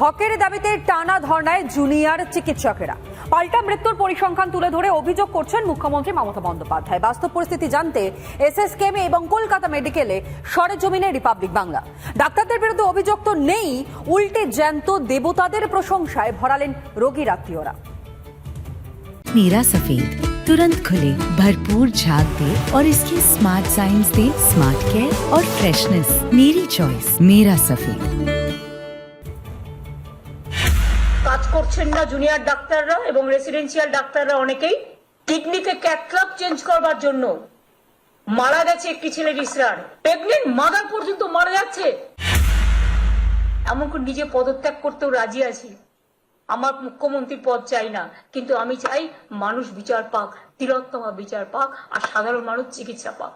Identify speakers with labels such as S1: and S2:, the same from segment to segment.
S1: হকের দাবিতে টানা ধর্নায় জুনিয়র চিকিৎসকেরা পাল্টা মৃত্যুর পরিসংখ্যান তুলে ধরে অভিযোগ করছেন মুখ্যমন্ত্রী মমতা বন্দ্যোপাধ্যায় বাস্তব পরিস্থিতি জানতে এসএসকেএমে এবং কলকাতা মেডিকেলে সরেজমিনে রিপাবলিক বাংলা ডাক্তারদের বিরুদ্ধে অভিযোগ তো নেই উল্টে জ্যান্ত দেবতাদের প্রশংসায় ভরালেন রোগীর আত্মীয়রা
S2: मेरा सफेद तुरंत खुले भरपूर झाग दे और इसकी स्मार्ट साइंस दे स्मार्ट केयर और फ्रेशनेस मेरी चॉइस मेरा सफेद
S3: কাজ করছেন না জুনিয়র ডাক্তাররা এবং রেসিডেন্সিয়াল ডাক্তাররা অনেকেই। কিডনিতে ক্যাথলাব চেঞ্জ করবার জন্য মারা গেছে একটি ছেলের ইসরার। প্রেগনেন্ট মাদার পর্যন্ত মারা যাচ্ছে। এমন করে নিজে পদত্যাগ করতেও রাজি আছি। আমার মুখ্যমন্ত্রীর পদ চাই না, কিন্তু আমি চাই মানুষ বিচার পাক, তিলোত্তমা বিচার পাক, আর সাধারণ মানুষ চিকিৎসা পাক।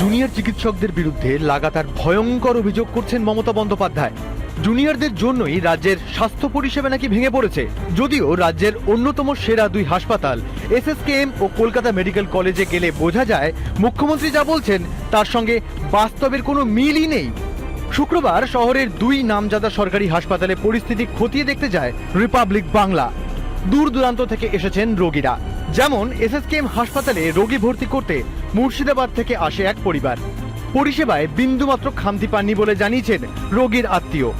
S4: জুনিয়র চিকিৎসকদের বিরুদ্ধে লাগাতার ভয়ঙ্কর অভিযোগ করছেন মমতা বন্দ্যোপাধ্যায়। জুনিয়রদের জন্যই রাজ্যের স্বাস্থ্য পরিষেবা নাকি ভেঙে পড়েছে। যদিও রাজ্যের অন্যতম সেরা দুই হাসপাতাল, এসএসকেএম ও কলকাতা মেডিকেল কলেজে গেলে বোঝা যায়, মুখ্যমন্ত্রী যা বলছেন, তার সঙ্গে বাস্তবের কোনো মিলই নেই। শুক্রবার শহরের দুই নামজাদা সরকারি হাসপাতালে পরিস্থিতি খতিয়ে দেখতে যায় রিপাবলিক বাংলা। দূর দূরান্ত থেকে এসেছেন রোগীরা। যেমন এসএসকেএম হাসপাতালে রোগী ভর্তি করতে মুর্শিদাবাদ থেকে আসে এক পরিবার। পরিষেবায় বিন্দুমাত্র খামতি পাননি বলে জানিয়েছেন রোগীর আত্মীয়।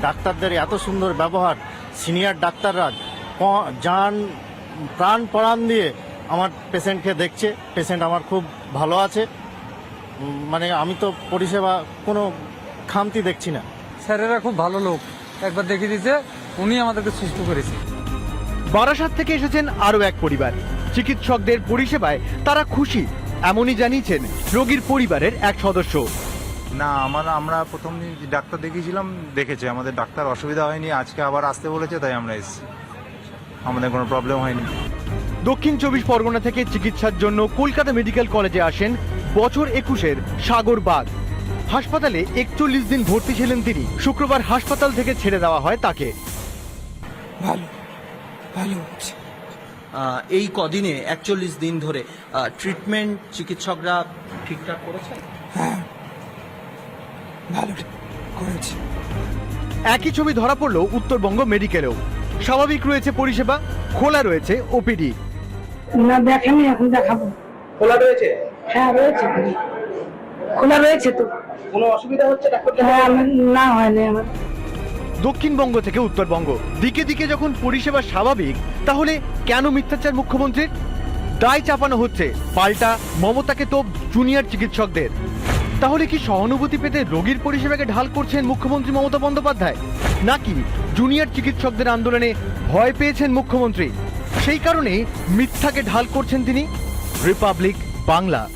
S5: ডাক্তারদের এত সুন্দর ব্যবহার সিনিয়র ডাক্তাররা প- যান প্রাণ পরাণ দিয়ে আমার পেশেন্টকে দেখছে। পেশেন্ট আমার খুব ভালো আছে। মানে আমি তো পরিষেবা কোনো খামতি দেখছি না।
S6: স্যারেরা খুব ভালো লোক। একবার দেখে দিয়েছে উনি আমাদেরকে সুস্থ করেছে।
S4: বারাসাত থেকে এসেছেন আরও এক পরিবার। চিকিৎসকদের পরিষেবায় তারা খুশি। এমনই জানিয়েছেন রোগীর পরিবারের এক সদস্য।
S7: না আমার আমরা প্রথম দিন যে ডাক্তার দেখিয়েছিলাম দেখেছে। আমাদের ডাক্তার অসুবিধা হয়নি আজকে আবার আসতে বলেছে তাই আমরা এসেছি। আমাদের কোনো প্রবলেম হয়নি।
S4: দক্ষিণ চব্বিশ পরগনা থেকে চিকিৎসার জন্য কলকাতা মেডিকেল কলেজে আসেন বছর একুশের সাগর বাগ হাসপাতালে একচল্লিশ দিন ভর্তি ছিলেন তিনি। শুক্রবার হাসপাতাল থেকে ছেড়ে দেওয়া হয় তাকে।
S8: ভালো ভালো
S9: এই কদিনে একচল্লিশ দিন ধরে ট্রিটমেন্ট চিকিৎসকরা ঠিকঠাক
S8: হ্যাঁ। ভালো করেছে।
S4: একই ছবি ধরা পড়ল উত্তরবঙ্গ মেডিকেলেও। স্বাভাবিক রয়েছে পরিষেবা খোলা রয়েছে ওপিডি।
S10: না দেখেনি এখন দেখাবো।
S11: খোলা রয়েছে?
S10: হ্যাঁ রয়েছে। খোলা রয়েছে তো।
S11: কোনো অসুবিধা হচ্ছে ডাক্তার
S10: হ্যাঁ না হয়নি আমার।
S4: দক্ষিণবঙ্গ থেকে উত্তরবঙ্গ। দিকে দিকে যখন পরিষেবা স্বাভাবিক, তাহলে কেন মিথ্যাচার মুখ্যমন্ত্রীর? দায় চাপানো হচ্ছে পাল্টা মমতাকে তো জুনিয়র চিকিৎসকদের। তাহলে কি সহানুভূতি পেতে রোগীর পরিষেবাকে ঢাল করছেন মুখ্যমন্ত্রী মমতা বন্দ্যোপাধ্যায়? নাকি জুনিয়র চিকিৎসকদের আন্দোলনে ভয় পেয়েছেন মুখ্যমন্ত্রী? সেই কারণে মিথ্যাকে ঢাল করছেন তিনি? রিপাবলিক বাংলা।